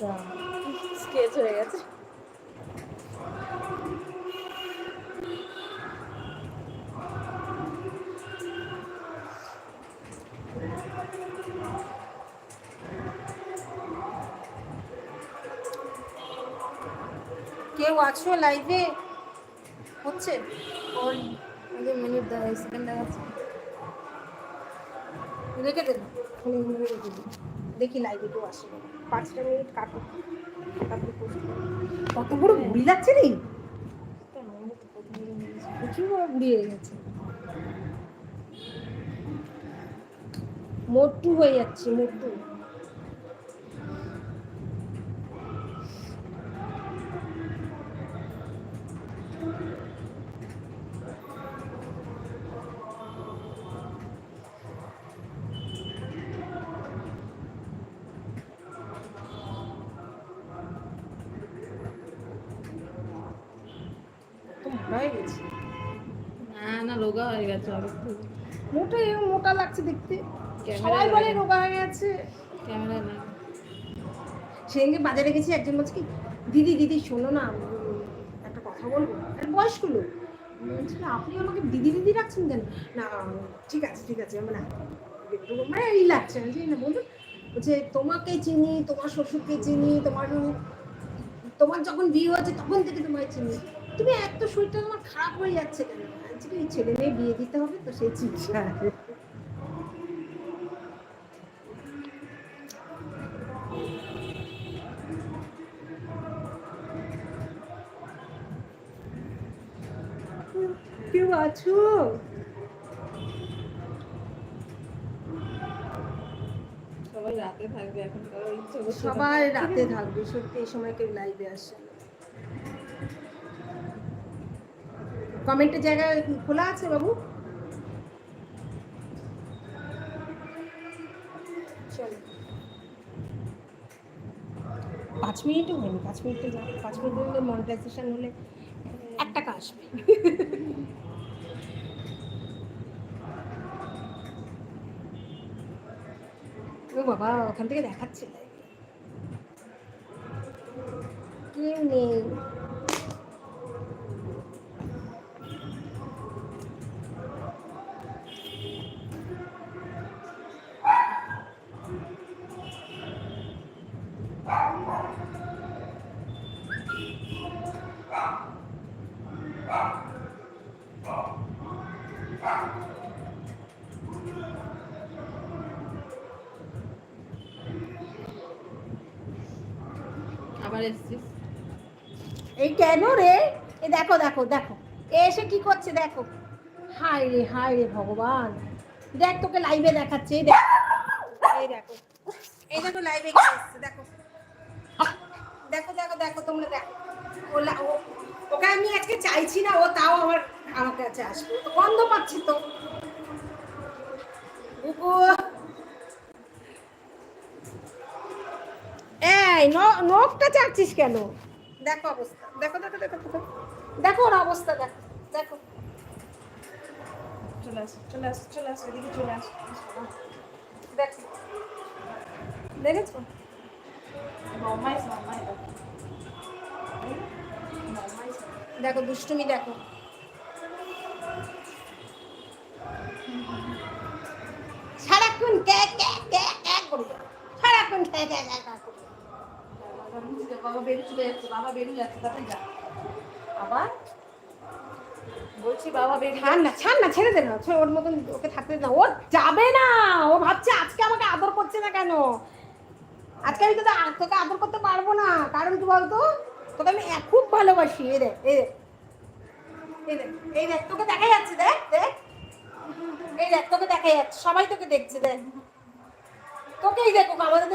যা স্কেচ হয়ে গেছে। কেউ আছো লাইভে হচ্ছে? আগে মিনিট দেখা সেকেন্ড দেখাচ্ছে রেখে দেবো। দেখি লাইভে কেউ আসে না। পাঁচটা মিনিট কাটো তারপর। কত বড় ঘুরি লাগছে রে? প্রচুর বড় ঘুরিয়ে গেছে। মোটু হয়ে যাচ্ছে মোটু হয়ে গেছে। না না রোগা হয়ে গেছে মোটা এরকম মোটা লাগছে দেখতে। ক্যামেরায় সবাই বলে রোগা হয়ে গেছে। ক্যামেরা না সেদিনকে বাজারে গেছি একজন বলছে কি দিদি দিদি শোনো না একটা কথা বলব। বয়স্ক লোক। বলছিল আপনি আমাকে দিদি দিদি রাখছেন কেন? না ঠিক আছে ঠিক আছে মানে মানে এই লাগছে। না বলুন। বলছে তোমাকে চিনি তোমার শ্বশুরকে চিনি তোমার তোমার যখন বিয়ে হয়েছে তখন থেকে তোমায় চিনি। তুমি এত শরীরটা তোমার খারাপ হয়ে যাচ্ছে কেন? বলছি কি, এই ছেলে মেয়ে বিয়ে দিতে হবে তো সেই চিকিৎসা কেউ আছো? সবাই রাতে থাকবে এখন। সবাই রাতে থাকবে সত্যি এই সময় কেউ লাইভে আসে কমেন্টের জায়গা খোলা আছে বাবু? পাঁচ মিনিটও হয়নি পাঁচ মিনিটে পাঁচ মিনিট হলে মনিটাইজেশন হলে এক টাকা আসবে। ও বাবা ওখান থেকে দেখাচ্ছে। কেউ নেই। আবার এসছিস? এই কেন রে? এ দেখো দেখো দেখো। এ এসে কি করছে দেখো? হায় রে হায় রে ভগবান। দেখ তোকে লাইভে দেখাচ্ছে, এই দেখ। এই দেখো। এই দেখো লাইভে কে এসছে দেখো। দেখো দেখো দেখো, তোমরা দেখো। ও, ওকে আমি আজকে চাইছি না, ও তাও আমার আমার কাছে আসবে। গন্ধ পাচ্ছি তো। এই ন- নখটা চাচ্ছিস কেন? দেখো অবস্থা। দেখো দেখো দেখো দেখো। দেখো ওর অবস্থা দেখো দেখো। চলে আস চলে আস চলে আস এদিকে চলে আস। দেখো। দেখেছ? দেখো। দুষ্টুমি দেখো। সারাক্ষণ কে কে কে কে করে। যাও। সারাক্ষণ কে কে কে কে করে। যাও। ওর মতন ওকে থাকতে ও যাবে না, ও ভাবছে আজকে আমাকে আদর করছে না কেন? আজকে আমি তোকে আদর করতে পারব না, কারণ কি বলতো? তোকে আমি খুব ভালোবাসি দেখ, এই দেখ। এই তোকে দেখা যাচ্ছে, দেখ দেখ। এই দেখ, তোকে দেখা যাচ্ছে, সবাই তোকে দেখছে, দেখ। তোকেই দেখো আমাদের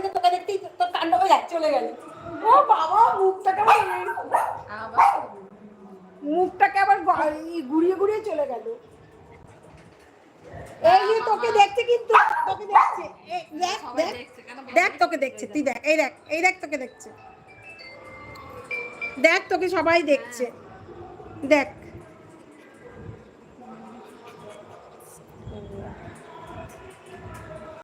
যাচ্ছে চলে গেল। ও বাবা মুখটাকে আবার আবার মুখটাকে আবার গ- ঘুরিয়ে ঘুরিয়ে চলে গেল। এই যে তোকে দেখছে কিন্তু তোকে দেখছে। দেখ দেখ দেখ তোকে দেখছে তুই দেখ এই দেখ এই দেখ তোকে দেখছে। দেখ তোকে সবাই দেখছে। দেখ